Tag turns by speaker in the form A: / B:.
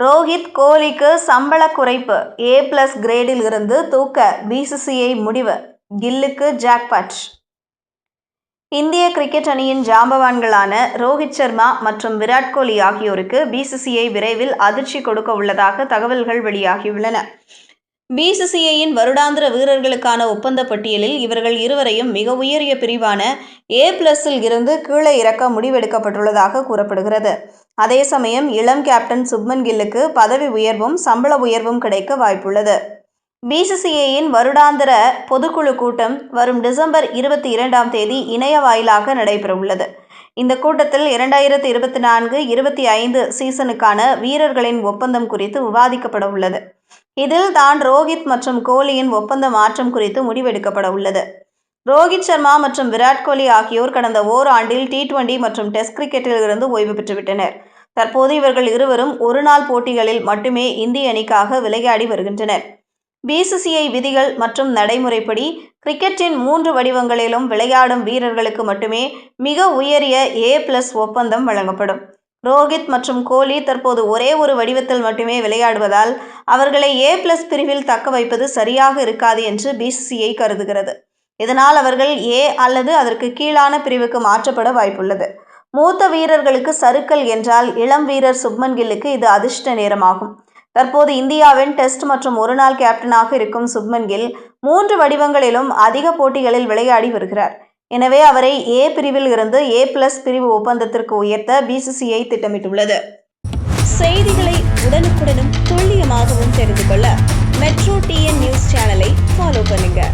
A: ரோஹித் கோலிக்கு சம்பள குறைப்பு. ஏ பிளஸ் கிரேடில் இருந்து தூக்க. பிசிசிஐ முடிவு. கில்லுக்கு ஜாக்பாட் இந்திய கிரிக்கெட் அணியின் ஜாம்பவான்களான ரோஹித் சர்மா மற்றும் விராட் கோலி ஆகியோருக்கு பிசிசிஐ விரைவில் அதிர்ச்சி கொடுக்க உள்ளதாக தகவல்கள் வெளியாகியுள்ளன. பிசிசிஐயின் வருடாந்திர வீரர்களுக்கான ஒப்பந்த பட்டியலில் இவர்கள் இருவரையும் மிக உயரிய பிரிவான ஏ பிளஸில் இருந்து கீழே இறக்க முடிவெடுக்கப்பட்டுள்ளதாக கூறப்படுகிறது. அதே சமயம் இளம் கேப்டன் சுப்மன் கில்லுக்கு பதவி உயர்வும் சம்பள உயர்வும் கிடைக்க வாய்ப்புள்ளது. பிசிசிஐயின் வருடாந்திர பொதுக்குழு கூட்டம் வரும் டிசம்பர் இருபத்தி இரண்டாம் தேதி இணைய வாயிலாக நடைபெறவுள்ளது. இந்த கூட்டத்தில் இரண்டாயிரத்து இருபத்தி நான்கு இருபத்தி ஐந்து சீசனுக்கான வீரர்களின் ஒப்பந்தம் குறித்து விவாதிக்கப்பட உள்ளது. இதில் தான் ரோஹித் மற்றும் கோலியின் ஒப்பந்த மாற்றம் குறித்து முடிவெடுக்கப்பட உள்ளது. ரோஹித் சர்மா மற்றும் விராட் கோலி ஆகியோர் கடந்த ஓராண்டில் டி டுவெண்டி மற்றும் டெஸ்ட் கிரிக்கெட்டில் இருந்து ஓய்வு பெற்றுவிட்டனர். தற்போது இவர்கள் இருவரும் ஒருநாள் போட்டிகளில் மட்டுமே இந்திய அணிக்காக விளையாடி வருகின்றனர். பிசிசிஐ விதிகள் மற்றும் நடைமுறைப்படி கிரிக்கெட்டின் மூன்று வடிவங்களிலும் விளையாடும் வீரர்களுக்கு மட்டுமே மிக உயரிய ஏ பிளஸ் ஒப்பந்தம் வழங்கப்படும். ரோஹித் மற்றும் கோலி தற்போது ஒரே ஒரு வடிவத்தில் மட்டுமே விளையாடுவதால் அவர்களை ஏ பிளஸ் பிரிவில் தக்க வைப்பது சரியாக இருக்காது என்று பிசிசிஐ கருதுகிறது. இதனால் அவர்கள் ஏ அல்லது அதற்கு கீழான பிரிவுக்கு மாற்றப்பட வாய்ப்புள்ளது. மூத்த வீரர்களுக்கு சறுக்கல் என்றால் இளம் வீரர் சுப்மன் கில்லுக்கு இது அதிர்ஷ்ட நேரமாகும். தற்போது இந்தியாவின் டெஸ்ட் மற்றும் ஒருநாள் கேப்டனாக இருக்கும் சுப்மன் கில் மூன்று வடிவங்களிலும் அதிக போட்டிகளில் விளையாடி வருகிறார். எனவே அவரை ஏ பிரிவில் இருந்து ஏ பிளஸ் பிரிவு ஒப்பந்தத்திற்கு உயர்த்த பிசிசிஐ திட்டமிட்டுள்ளது. செய்திகளை உடனுக்குடனும் துல்லியமாகவும் தெரிந்து கொள்ள மெட்ரோ டிஎன் நியூஸ் சேனலை ஃபாலோ பண்ணுங்கள்